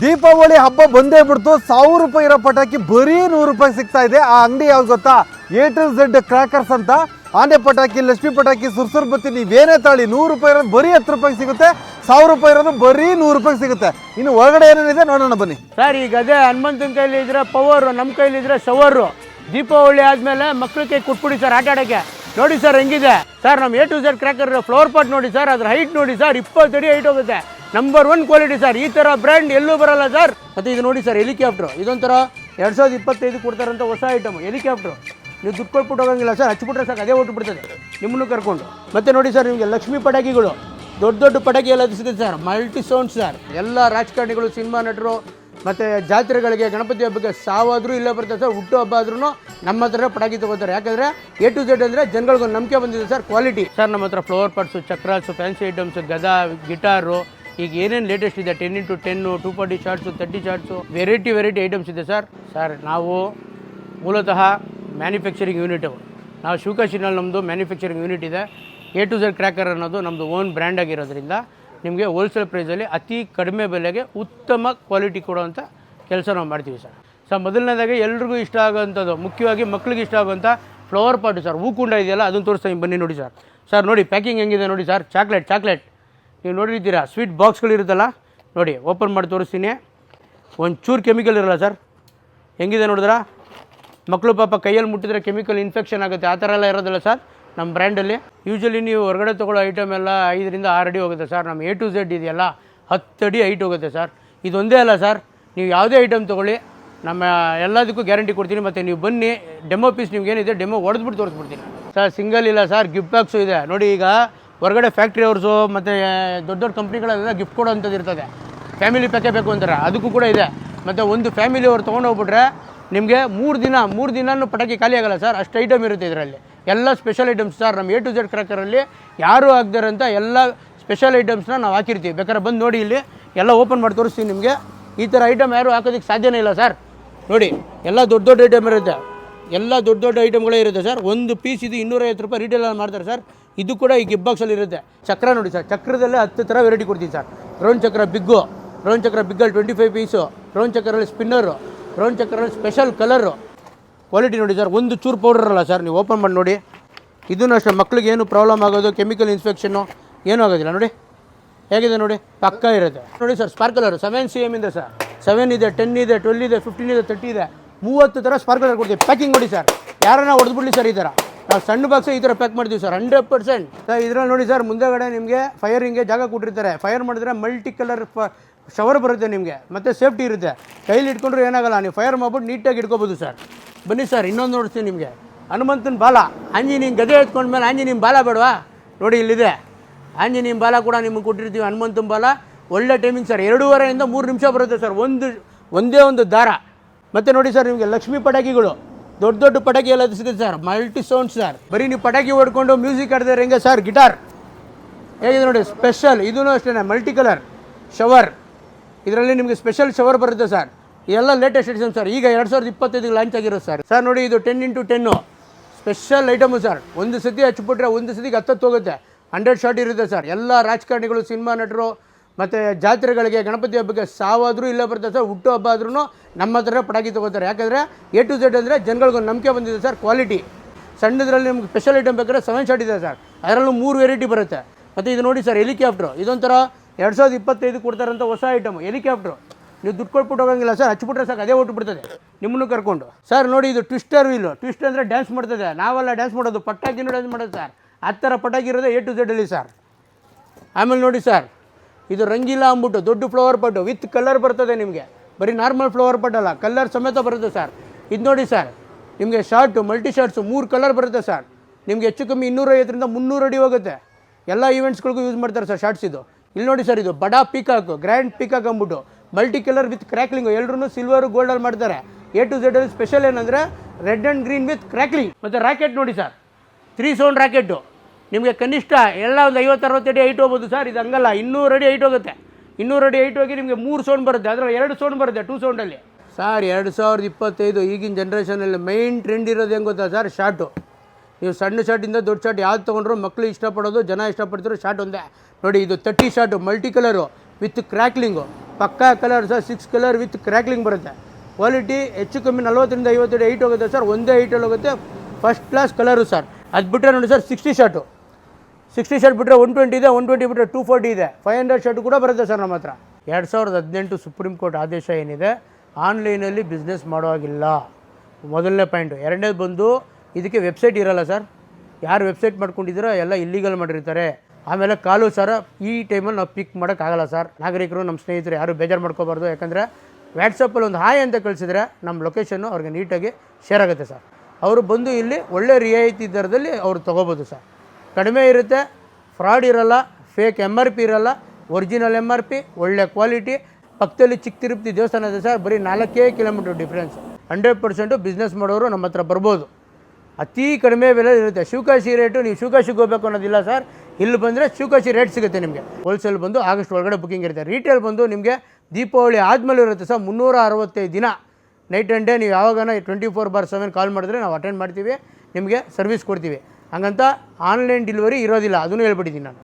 ದೀಪಾವಳಿ ಹಬ್ಬ ಬಂದೇ ಬಿಡ್ತು. ಸಾವಿರ ರೂಪಾಯಿ ಇರೋ ಪಟಾಕಿ ಬರೀ ನೂರು ರೂಪಾಯಿ ಸಿಗ್ತಾ ಇದೆ. ಆ ಅಂಗಡಿ ಯಾವ್ದು ಗೊತ್ತಾ? ಎ ಟು ಝೆಡ್ ಕ್ರ್ಯಾಕರ್ಸ್ ಅಂತ. ಆನೆ ಪಟಾಕಿ, ಲಕ್ಷ್ಮಿ ಪಟಾಕಿ, ಸುರ್ಸುರ್ ಬತ್ತಿ ನೀವೇನೇ ತಾಳಿ ನೂರು ರೂಪಾಯಿ ಇರೋದು ಬರೀ ಹತ್ತು ರೂಪಾಯಿ ಸಿಗುತ್ತೆ. ಸಾವಿರ ರೂಪಾಯಿ ಇರೋದು ಬರೀ ನೂರು ರೂಪಾಯಿ ಸಿಗುತ್ತೆ. ಇನ್ನು ಒಳಗಡೆ ಏನೇನಿದೆ ನೋಡೋಣ ಬನ್ನಿ. ಸರ್ ಈಗ ಅದೇ ಹನುಮಂತನ ಕೈಲಿ ಇದ್ರೆ ಪವರು ನಮ್ಮ ಕೈಲಿ ಇದ್ರೆ ಶವರು ದೀಪಾವಳಿ ಆದಮೇಲೆ ಕೈ ಕೊಟ್ಬಿಡಿ ಸರ್ ಆಟ ಆಡೋಕ್ಕೆ. ನೋಡಿ ಸರ್ ಹೆಂಗಿದೆ? ಸರ್ ನಮ್ಮ A to Z cracker flower pot ನೋಡಿ ಸರ್ ಅದ್ರ ಹೈಟ್ ನೋಡಿ ಸರ್ ಇಪ್ಪತ್ತು ಅಡಿ ಹೈಟ್ ಹೋಗುತ್ತೆ. ನಂಬರ್ ಒನ್ ಕ್ವಾಲಿಟಿ ಸರ್ ಈ ಥರ ಬ್ರ್ಯಾಂಡ್ ಎಲ್ಲೂ ಬರಲ್ಲ ಸರ್ ಮತ್ತು ಇದು ನೋಡಿ ಸರ್ ಹೆಲಿಕಾಪ್ಟ್ರು ಇದೊಂಥರ ಎರಡು ಸಾವಿರದ ಇಪ್ಪತ್ತೈದು ಕೊಡ್ತಾರಂತ ಹೊಸ ಐಟಮ್ ಹೆಲಿಕಾಪ್ಟ್ರು ನೀವು ದುಡ್ಡು ಕೊಟ್ಬಿಟ್ಟು ಹೋಗಂಗಿಲ್ಲ ಸರ್ ಹಚ್ಬಿಟ್ರೆ ಸಾಕು. ಅದೇ ಹೊಟ್ಟು ಬಿಡ್ತದೆ. ನಿಮ್ಮನ್ನು ಕರ್ಕೊಂಡು. ಮತ್ತೆ ನೋಡಿ ಸರ್ ನಿಮಗೆ ಲಕ್ಷ್ಮಿ ಪಟಾಕಿಗಳು. ದೊಡ್ಡ ದೊಡ್ಡ ಪಟಾಕಿ ಎಲ್ಲ ಸಿಗುತ್ತೆ ಸರ್ ಮಲ್ಟಿ ಸೌಂಡ್ ಸರ್ ಎಲ್ಲ ರಾಜಕಾರಣಿಗಳು ಸಿನಿಮಾ ನಟರು, ಮತ್ತು ಜಾತ್ರೆಗಳಿಗೆ, ಗಣಪತಿ ಹಬ್ಬಕ್ಕೆ ಸಾವಾದರೂ ಇಲ್ಲ ಬರ್ತದೆ ಸರ್ ಹುಟ್ಟು ಹಬ್ಬ ಆದ್ರೂ ನಮ್ಮ ಹತ್ರ ಪಟಾಕಿ ತಗೋತಾರೆ. ಯಾಕಂದರೆ ಎ ಟು ಝೆಡ್ ಅಂದರೆ ಜನಗಳಿಗೊಂದು ನಂಬಿಕೆ ಬಂದಿದೆ ಸರ್ ಕ್ವಾಲಿಟಿ ಸರ್ ನಮ್ಮ ಹತ್ರ ಫ್ಲವರ್ ಪಾಟ್ಸು ಚಕ್ರಾಸು ಫ್ಯಾನ್ಸಿ ಐಟಮ್ಸು ಗದಾ ಗಿಟಾರು ಈಗ ಏನೇನು ಲೇಟೆಸ್ಟ್ ಇದೆ? Ten into ten two forty shots thirty shots variety variety items ಇದೆ ಸರ್ ಸರ್ ನಾವು ಮೂಲತಃ ಮ್ಯಾನುಫ್ಯಾಕ್ಚರಿಂಗ್ ಯೂನಿಟ್ ನಾವು ಶಿವಕಾಶಿನಲ್ಲಿ ನಮ್ಮದು ಮ್ಯಾನುಫ್ಯಾಕ್ಚರಿಂಗ್ ಯೂನಿಟ್ ಇದೆ. ಎ ಟು ಝೆಡ್ ಕ್ರ್ಯಾಕರ್ ಅನ್ನೋದು ನಮ್ಮದು ಓನ್ ಬ್ರ್ಯಾಂಡ್ ಆಗಿರೋದ್ರಿಂದ ನಿಮಗೆ ಹೋಲ್ಸೇಲ್ ಪ್ರೈಸಲ್ಲಿ ಅತಿ ಕಡಿಮೆ ಬೆಲೆಗೆ ಉತ್ತಮ ಕ್ವಾಲಿಟಿ ಕೊಡುವಂಥ ಕೆಲಸ ನಾವು ಮಾಡ್ತೀವಿ ಸರ್ ಸರ್ ಮೊದಲನೇದಾಗಿ ಎಲ್ರಿಗೂ ಇಷ್ಟ ಆಗೋವಂಥದ್ದು, ಮುಖ್ಯವಾಗಿ ಮಕ್ಳಿಗೆ ಇಷ್ಟ ಆಗುವಂಥ ಫ್ಲವರ್ ಪಾಟು ಸರ್ ಹೂಕುಂಡ ಇದೆಯಲ್ಲ, ಅದನ್ನು ತೋರಿಸ್ತೀನಿ. ಬನ್ನಿ ನೋಡಿ ಸರ್ ಸರ್ ನೋಡಿ ಪ್ಯಾಕಿಂಗ್ ಹೆಂಗಿದೆ ನೋಡಿ ಸರ್ ಚಾಕ್ಲೇಟ್ ಚಾಕ್ಲೇಟ್ ನೀವು ನೋಡಿರ್ತೀರಾ ಸ್ವೀಟ್ ಬಾಕ್ಸ್ಗಳಿರುತ್ತಲ್ಲ ನೋಡಿ ಓಪನ್ ಮಾಡಿ ತೋರಿಸ್ತೀನಿ. ಒಂಚೂರು ಕೆಮಿಕಲ್ ಇರಲ್ಲ ಸರ್ ಹೆಂಗಿದೆ ನೋಡಿದ್ರ? ಮಕ್ಕಳು ಪಾಪ ಕೈಯಲ್ಲಿ ಮುಟ್ಟಿದ್ರೆ ಕೆಮಿಕಲ್ ಇನ್ಫೆಕ್ಷನ್ ಆಗುತ್ತೆ. ಆ ಥರ ಎಲ್ಲ ಇರೋದಿಲ್ಲ ಸರ್ ನಮ್ಮ ಬ್ರ್ಯಾಂಡಲ್ಲಿ ಯೂಶಲಿ ನೀವು ಹೊರಗಡೆ ತೊಗೊಳ್ಳೋ ಐಟಮ್ ಎಲ್ಲ ಐದರಿಂದ ಆರು ಅಡಿ ಹೋಗುತ್ತೆ ಸರ್ ನಮ್ಮ ಎ ಟು ಝೆಡ್ ಇದೆಯಲ್ಲ, ಹತ್ತು ಅಡಿ ಹೈಟ್ ಹೋಗುತ್ತೆ ಸರ್ ಇದೊಂದೇ ಅಲ್ಲ ಸರ್ ನೀವು ಯಾವುದೇ ಐಟಮ್ ತೊಗೊಳ್ಳಿ, ನಮ್ಮ ಎಲ್ಲದಕ್ಕೂ ಗ್ಯಾರಂಟಿ ಕೊಡ್ತೀನಿ. ಮತ್ತು ನೀವು ಬನ್ನಿ ಡೆಮೋ ಪೀಸ್ ನಿಮ್ಗೆ ಏನಿದೆ ಡೆಮೋ ಹೊಡೆದ್ಬಿಟ್ಟು ತೋರಿಸ್ಬಿಡ್ತೀನಿ. ಸರ್ ಸಿಂಗಲ್ ಇಲ್ಲ ಸರ್ ಗಿಫ್ಟ್ ಬಾಕ್ಸು ಇದೆ. ನೋಡಿ ಈಗ ಹೊರಗಡೆ ಫ್ಯಾಕ್ಟ್ರಿ ಅವ್ರದ್ದು ಮತ್ತು ದೊಡ್ಡ ದೊಡ್ಡ ಕಂಪ್ನಿಗಳೆಲ್ಲ ಗಿಫ್ಟ್ ಕೊಡೋವಂಥದ್ದು ಇರ್ತದೆ. ಫ್ಯಾಮಿಲಿ ಪ್ಯಾಕೇ ಬೇಕು ಅಂತಾರೆ. ಅದಕ್ಕೂ ಕೂಡ ಇದೆ. ಮತ್ತು ಒಂದು ಫ್ಯಾಮಿಲಿ ಅವ್ರು ತೊಗೊಂಡೋಗ್ಬಿಟ್ರೆ ನಿಮಗೆ ಮೂರು ದಿನ, ಮೂರು ದಿನವೂ ಪಟಾಕಿ ಖಾಲಿ ಆಗೋಲ್ಲ ಸರ್. ಅಷ್ಟು ಐಟಮ್ ಇರುತ್ತೆ ಇದರಲ್ಲಿ. ಎಲ್ಲ ಸ್ಪೆಷಲ್ ಐಟಮ್ಸ್ ಸರ್. ನಮ್ಮ ಎ ಟು ಜೆಡ್ ಕ್ರ್ಯಾಕರಲ್ಲಿ ಯಾರೂ ಆಗದಿರೋಂಥ ಎಲ್ಲ ಸ್ಪೆಷಲ್ ಐಟಮ್ಸ್ನ ನಾವು ಹಾಕಿರ್ತೀವಿ. ಬೇಕಾದ್ರೆ ಬಂದು ನೋಡಿ ಇಲ್ಲಿ. ಎಲ್ಲ ಓಪನ್ ಮಾಡಿ ತೋರಿಸ್ತೀನಿ ನಿಮಗೆ. ಈ ಥರ ಐಟಮ್ ಯಾರು ಹಾಕೋದಕ್ಕೆ ಸಾಧ್ಯನೇ ಇಲ್ಲ ಸರ್. ನೋಡಿ, ಎಲ್ಲ ದೊಡ್ಡ ದೊಡ್ಡ ಐಟಮ್ ಇರುತ್ತೆ. ಎಲ್ಲ ದೊಡ್ಡ ದೊಡ್ಡ ಐಟಮ್ಗಳೇ ಇರುತ್ತೆ ಸರ್. ಒಂದು ಪೀಸ್ ಇದು ಇನ್ನೂರೈವತ್ತು ರೂಪಾಯಿ ರೀಟೇಲಲ್ಲಿ ಮಾಡ್ತಾರೆ ಸರ್. ಇದು ಕೂಡ ಈ ಗಿಬ್ ಬಾಕ್ಸಲ್ಲಿ ಇರುತ್ತೆ. ಚಕ್ರ ನೋಡಿ ಸರ್. ಚಕ್ರದಲ್ಲೇ ಹತ್ತು ಥರ ವೆರೈಟಿ ಕೊಡ್ತೀವಿ ಸರ್. ರೌಂಡ್ ಚಕ್ರ ಬಿಗ್ಗು ರೌಂಡ್ ಚಕ್ರ ಬಿಗ್ಗಲ್ಲಿ ಟ್ವೆಂಟಿ ಫೈವ್ ಪೀಸು ರೌಂಡ್ ಚಕ್ರಲ್ಲಿ ಸ್ಪಿನ್ನರು ರೌಂಡ್ ಚಕ್ರಲ್ಲಿ ಸ್ಪೆಷಲ್ ಕಲರು ಕ್ವಾಲಿಟಿ ನೋಡಿ ಸರ್, ಒಂದು ಚೂರು ಪೌಡರ್ ಅಲ್ಲ ಸರ್, ನೀವು ಓಪನ್ ಮಾಡಿ ನೋಡಿ. ಇದನ್ನು ಅಷ್ಟೇ, ಮಕ್ಳಿಗೆ ಏನು ಪ್ರಾಬ್ಲಮ್ ಆಗೋದು ಕೆಮಿಕಲ್ ಇನ್ಸ್ಪೆಕ್ಷನ್ನು ಏನೂ ಆಗೋದಿಲ್ಲ, ನೋಡಿ. ಹೇಗಿದೆ ನೋಡಿ, ಪಕ್ಕ ಇರುತ್ತೆ. ನೋಡಿ sir sparkler seven C M ಇದೆ ಸರ್. ಸೆವೆನ್ ಇದೆ ಟೆನ್ ಇದೆ ಟ್ವೆಲ್ ಇದೆ ಫಿಫ್ಟೀನ್ ಇದೆ ತರ್ಟಿ ಇದೆ. ಮೂವತ್ತು ಥರ ಸ್ಪಾರ್ಕಲರ್ ಕೊಡ್ತೀವಿ ಪ್ಯಾಕಿಂಗ್ ನೋಡಿ ಸರ್. ಯಾರನ್ನ ಹೊಡೆದ್ಬಿಡ್ಲಿ ಸರ್ ಈ ಥರ. ನಾವು ಸಣ್ಣ ಬಾಕ್ಸ್ ಈ ಥರ ಪ್ಯಾಕ್ ಮಾಡ್ತೀವಿ ಸರ್ ಹಂಡ್ರೆಡ್ ಪರ್ಸೆಂಟ್ ಇದ್ರಲ್ಲಿ ನೋಡಿ ಸರ್ ಮುಂದೆಗಡೆ ನಿಮಗೆ ಫೈರಿಂಗ್ಗೆ ಜಾಗ ಕೊಟ್ಟಿರ್ತಾರೆ. ಫೈರ್ ಮಾಡಿದ್ರೆ ಮಲ್ಟಿ ಕಲರ್ ಶವರ್ ಬರುತ್ತೆ ನಿಮಗೆ, ಮತ್ತು ಸೇಫ್ಟಿ ಇರುತ್ತೆ. ಕೈಲಿ ಇಟ್ಕೊಂಡ್ರೆ ಏನಾಗಲ್ಲ, ನೀವು ಫೈರ್ ಮಾಡ್ಬಿಟ್ಟು ನೀಟಾಗಿ ಇಟ್ಕೋಬೋದು ಸರ್ ಬನ್ನಿ ಸರ್ ಇನ್ನೊಂದು ನೋಡ್ತೀನಿ ನಿಮಗೆ. ಹನುಮಂತನ ಬಾಲ. ಆಂಜನೇಯ ಗದೆ ಎತ್ಕೊಂಡ್ಮೇಲೆ ನಿಮ್ಮ ಬಾಲ ಬೇಡವಾ? ನೋಡಿ ಇಲ್ಲಿದೆ. ಆಂಜನೇಯನ ಬಾಲ ಕೂಡ ನಿಮಗೆ ಕೊಟ್ಟಿರ್ತೀವಿ, ಹನುಮಂತನ ಬಾಲ. ಒಳ್ಳೆ ಟೈಮಿಂಗ್ ಸರ್ ಎರಡೂವರೆಯಿಂದ ಮೂರು ನಿಮಿಷ ಬರುತ್ತೆ ಸರ್ ಒಂದು, ಒಂದೇ ಒಂದು ದಾರ. ಮತ್ತು ನೋಡಿ ಸರ್ ನಿಮಗೆ ಲಕ್ಷ್ಮೀ ಪಟಾಕಿಗಳು. ದೊಡ್ಡ ದೊಡ್ಡ ಪಟಾಕಿ ಎಲ್ಲ ಸಿಗುತ್ತೆ ಸರ್ ಮಲ್ಟಿ ಸೌಂಡ್ ಸರ್ ಬರೀ ನೀವು ಪಟಾಕಿ ಹೊಡ್ಕೊಂಡು ಮ್ಯೂಸಿಕ್ ಆಡಿದ್ರೆ ಹೆಂಗೆ ಸರ್ ಗಿಟಾರ್ ಹೇಗಿದೆ ನೋಡಿ ಸ್ಪೆಷಲ್ ಇದೂ ಅಷ್ಟೇ ಮಲ್ಟಿ ಕಲರ್ ಶವರ್ ಇದರಲ್ಲಿ ನಿಮಗೆ ಸ್ಪೆಷಲ್ ಶವರ್ ಬರುತ್ತೆ ಸರ್ ಎಲ್ಲ ಲೇಟೆಸ್ಟ್ ಎಡಿಷನ್ ಸರ್ ಈಗ ಎರಡು ಸಾವಿರದ ಇಪ್ಪತ್ತೈದಿಗೆ ಲಾಂಚ್ ಆಗಿರೋದು ಸರ್ ಸರ್ ನೋಡಿ ಇದು ten into ten special item sir ಒಂದು ಸತಿ ಹಚ್ಬಿಟ್ರೆ ಒಂದು ಸತಿಗೆ ಹತ್ತತ್ತು ಹೋಗುತ್ತೆ. ಹಂಡ್ರೆಡ್ ಶಾಟ್ ಇರುತ್ತೆ ಸರ್ ಎಲ್ಲ ರಾಜಕಾರಣಿಗಳು ಸಿನಿಮಾ ನಟರು ಮತ್ತು ಜಾತ್ರೆಗಳಿಗೆ ಗಣಪತಿ ಹಬ್ಬಕ್ಕೆ ಸಾವಾದರೂ ಇಲ್ಲ ಬರ್ತದೆ ಸರ್, ಹುಟ್ಟು ಹಬ್ಬ ಆದ್ರೂ ನಮ್ಮ ಹತ್ರ ಪಟಾಕಿ ತೊಗೋತಾರೆ. ಯಾಕಂದರೆ ಎ ಟು ಝೆಡ್ ಅಂದರೆ ಜನಗಳಿಗೊಂದು ನಂಬಿಕೆ ಬಂದಿದೆ ಸರ್ ಕ್ವಾಲಿಟಿ ಸಣ್ಣದ್ರಲ್ಲಿ ನಿಮ್ಗೆ ಸ್ಪೆಷಲ್ ಐಟಮ್ ಬೇಕಾದ್ರೆ ಸೆವೆನ್ ಶಾಟ್ ಇದೆ ಸರ್. ಅದರಲ್ಲೂ ಮೂರು ವೆರೈಟಿ ಬರುತ್ತೆ. ಮತ್ತು ಇದು ನೋಡಿ ಸರ್ ಹೆಲಿಕಾಪ್ಟ್ರು ಇದೊಂಥರ ಎರಡು ಸಾವಿರದ ಇಪ್ಪತ್ತೈದು ಕೊಡ್ತಾರಂಥ ಹೊಸ ಐಟಮ್ ಹೆಲಿಕಾಪ್ಟ್ರು ನೀವು ದುಡ್ಡು ಕೊಟ್ಬಿಟ್ಟು ಹೋಗಂಗಿಲ್ಲ ಸರ್ ಹಚ್ಬಿಟ್ರೆ ಸಾಕು, ಅದೇ ಹೊಟ್ಟು ಬಿಡ್ತದೆ ನಿಮ್ಮನ್ನು ಕರ್ಕೊಂಡು. ಸರ್, ನೋಡಿ ಇದು ಟ್ವಿಸ್ಟರ್ ವೀಲು ಟ್ವಿಸ್ಟ್ ಅಂದರೆ ಡ್ಯಾನ್ಸ್ ಮಾಡ್ತದೆ. ನಾವೆಲ್ಲ ಡ್ಯಾನ್ಸ್ ಮಾಡೋದು, ಪಟಾಕಿನೂ ಡ್ಯಾನ್ಸ್ ಮಾಡೋದು ಸರ್. ಆ ಥರ ಪಟಾಕಿ ಇರೋದೇ ಎ ಟು ಝೆಡಲ್ಲಿ ಸರ್. ಆಮೇಲೆ ನೋಡಿ ಸರ್ ಇದು ರಂಗಿಲ್ಲ ಅಂದ್ಬಿಟ್ಟು ದೊಡ್ಡ ಫ್ಲವರ್ ಪಟ್ಟು ವಿತ್ ಕಲರ್ ಬರ್ತದೆ ನಿಮಗೆ. ಬರೀ ನಾರ್ಮಲ್ ಫ್ಲವರ್ ಪಟ್ಟಲ್ಲ ಕಲರ್ ಸಮೇತ ಬರುತ್ತೆ ಸರ್ ಇದು ನೋಡಿ ಸರ್ ನಿಮಗೆ ಶಾರ್ಟು ಮಲ್ಟಿ ಶರ್ಟ್ಸು ಮೂರು ಕಲರ್ ಬರುತ್ತೆ ಸರ್ ನಿಮಗೆ ಹೆಚ್ಚು ಕಮ್ಮಿ ಇನ್ನೂರೈವತ್ತರಿಂದ ಮುನ್ನೂರು ಅಡಿ ಹೋಗುತ್ತೆ. ಎಲ್ಲ ಈವೆಂಟ್ಸ್ಗಳಿಗೂ ಯೂಸ್ ಮಾಡ್ತಾರೆ ಸರ್ ಶಾರ್ಟ್ಸ್ ಇದು. ಇಲ್ಲಿ ನೋಡಿ ಸರ್ ಇದು, ಬಡಾ ಪೀಕಾಕು ಗ್ರ್ಯಾಂಡ್ ಪೀಕಾಕ್ ಅಂದ್ಬಿಟ್ಟು ಮಲ್ಟಿ ಕಲರ್ ವಿತ್ ಕ್ರ್ಯಾಕ್ಲಿಂಗು ಎಲ್ಲರೂ ಸಿಲ್ವರು ಗೋಲ್ಡಲ್ಲಿ ಮಾಡ್ತಾರೆ. ಎ ಟು ಝೆಡ್ ಅಲ್ಲಿ ಸ್ಪೆಷಲ್ ಏನಂದರೆ red and green with crackling ಮತ್ತು ರಾಕೆಟ್ ನೋಡಿ ಸರ್ ತ್ರೀ ಸೌಂಡ್ ರಾಕೆಟು ನಿಮಗೆ ಕನಿಷ್ಠ ಎಲ್ಲ ಒಂದು ಐವತ್ತು, ಅರವತ್ತು ಅಡಿ ಐಟ್ ಹೋಗ್ಬೋದು ಸರ್. ಇದು ಹಂಗಲ್ಲ, ಇನ್ನೂರು ಅಡಿ ಐಟ್ ಹೋಗುತ್ತೆ. ಇನ್ನೂರು ಅಡಿ ಐಟ್ ಹೋಗಿ ನಿಮಗೆ ಮೂರು ಸೌಂಡ್ ಬರುತ್ತೆ. ಅದರಲ್ಲಿ ಎರಡು ಸೌಂಡ್ ಬರುತ್ತೆ ಟೂ ಸೌಂಡಲ್ಲಿ ಸರ್, ಎರಡು ಸಾವಿರದ ಇಪ್ಪತ್ತೈದು ಈಗಿನ ಜನ್ರೇಷನಲ್ಲಿ ಮೈನ್ ಟ್ರೆಂಡ್ ಇರೋದು ಹೆಂಗೆ ಗೊತ್ತಾ ಸರ್? ಶಾರ್ಟು ನೀವು ಸಣ್ಣ ಶಾರ್ಟಿಂದ ದೊಡ್ಡ ಶಾರ್ಟ್ ಯಾವ್ದು ತೊಗೊಂಡ್ರು ಮಕ್ಕಳು ಇಷ್ಟಪಡೋದು, ಜನ ಇಷ್ಟಪಡ್ತಿರೋ ಶಾರ್ಟ್ ಒಂದೇ. ನೋಡಿ, ಇದು thirty shot multi colour with crackling ಪಕ್ಕಾ colour sir six colour with crackling ಬರುತ್ತೆ. ಕ್ವಾಲಿಟಿ ಹೆಚ್ಚು ಕಮ್ಮಿ ನಲ್ವತ್ತರಿಂದ ಐವತ್ತೆರಡು ಏಯ್ಟ್ ಹೋಗುತ್ತೆ ಸರ್. ಒಂದೇ ಏಯ್ಟಲ್ಲಿ ಹೋಗುತ್ತೆ. First class colour sir. ಅದು ಬಿಟ್ಟರೆ ನೋಡಿ sir sixty shot sixty shot ಬಿಟ್ಟರೆ ಒನ್ ಟ್ವೆಂಟಿ ಇದೆ ಒನ್ ಟ್ವೆಂಟಿ ಬಿಟ್ಟರೆ ಟೂ ಫೋರ್ಟಿ ಇದೆ. ಫೈವ್ ಹಂಡ್ರೆಡ್ ಶರ್ಟ್ ಕೂಡ ಬರುತ್ತೆ ಸರ್ ನಮ್ಮ ಹತ್ರ. ಎರಡು ಸಾವಿರದ ಹದಿನೆಂಟು ಸುಪ್ರೀಂ ಕೋರ್ಟ್ ಆದೇಶ ಏನಿದೆ, ಆನ್ಲೈನಲ್ಲಿ ಬಿಸ್ನೆಸ್ ಮಾಡೋ ಹಾಗಿಲ್ಲ ಮೊದಲನೇ ಪಾಯಿಂಟು ಎರಡನೇದು ಬಂದು, ಇದಕ್ಕೆ ವೆಬ್ಸೈಟ್ ಇರಲ್ಲ ಸರ್. ಯಾರು ವೆಬ್ಸೈಟ್ ಮಾಡ್ಕೊಂಡಿದ್ದೀರೋ ಎಲ್ಲ ಇಲ್ಲಿಗಲ್ ಮಾಡಿರ್ತಾರೆ. ಆಮೇಲೆ ಕಾಲು ಸರ್ ಈ ಟೈಮಲ್ಲಿ ನಾವು ಪಿಕ್ ಮಾಡೋಕ್ಕಾಗಲ್ಲ ಸರ್. ನಾಗರಿಕರು, ನಮ್ಮ ಸ್ನೇಹಿತರು ಯಾರು ಬೇಜಾರು ಮಾಡ್ಕೋಬಾರ್ದು. ಯಾಕಂದರೆ ವ್ಯಾಟ್ಸಪ್ಪಲ್ಲಿ ಒಂದು ಹಾಯ್ ಅಂತ ಕಳಿಸಿದ್ರೆ ನಮ್ಮ ಲೊಕೇಶನ್ನು ಅವ್ರಿಗೆ ನೀಟಾಗಿ ಶೇರ್ ಆಗುತ್ತೆ ಸರ್. ಅವರು ಬಂದು ಇಲ್ಲಿ ಒಳ್ಳೆ ರಿಯಾಯಿತಿ ದರದಲ್ಲಿ ಅವರು ತೊಗೋಬೋದು ಸರ್. ಕಡಿಮೆ ಇರುತ್ತೆ. ಫ್ರಾಡ್ ಇರಲ್ಲ ಫೇಕ್ ಎಂ ಆರ್ ಪಿ ಇರಲ್ಲ. ಒರಿಜಿನಲ್ ಎಂ ಆರ್ ಪಿ ಒಳ್ಳೆ ಕ್ವಾಲಿಟಿ ಪಕ್ಕದಲ್ಲಿ ಚಿಕ್ಕ ತಿರುಪತಿ ದೇವಸ್ಥಾನ ಇದೆ ಸರ್ ಬರೀ ನಾಲ್ಕೇ kilometre difference hundred percent business ಮಾಡೋರು ನಮ್ಮ ಹತ್ರ ಬರ್ಬೋದು. ಅತಿ ಕಡಿಮೆ ಬೆಲೆ ಇರುತ್ತೆ. ಶಿವಕಾಶಿ ರೇಟು ನೀವು ಶಿವಕಾಶಿಗೆ ಹೋಗ್ಬೇಕು ಅನ್ನೋದಿಲ್ಲ ಸರ್ ಇಲ್ಲಿ ಬಂದರೆ ಶಿವಕಾಶಿ ರೇಟ್ ಸಿಗುತ್ತೆ ನಿಮಗೆ. ಹೋಲ್ಸೇಲ್ ಬಂದು ಆಗಸ್ಟ್ ಒಳಗಡೆ ಬುಕ್ಕಿಂಗ್ ಇರುತ್ತೆ. ರೀಟೇಲ್ ಬಂದು ನಿಮಗೆ ದೀಪಾವಳಿ ಆದಮೇಲೆ ಇರುತ್ತೆ ಸರ್ ಮುನ್ನೂರ ಅರವತ್ತೈದು ದಿನ. ನೈಟ್ ಆ್ಯಂಡ್ ಡೇ ನೀವು ಯಾವಾಗನ twenty four by seven call ಮಾಡಿದ್ರೆ ನಾವು ಅಟೆಂಡ್ ಮಾಡ್ತೀವಿ. ನಿಮಗೆ ಸರ್ವಿಸ್ ಕೊಡ್ತೀವಿ. ಹಂಗಂತ ಆನ್ಲೈನ್ ಡೆಲಿವರಿ ಇರೋದಿಲ್ಲ ಅದನ್ನು ಹೇಳ್ಬಿಟ್ಟಿದ್ದೀನಿ ನಾನು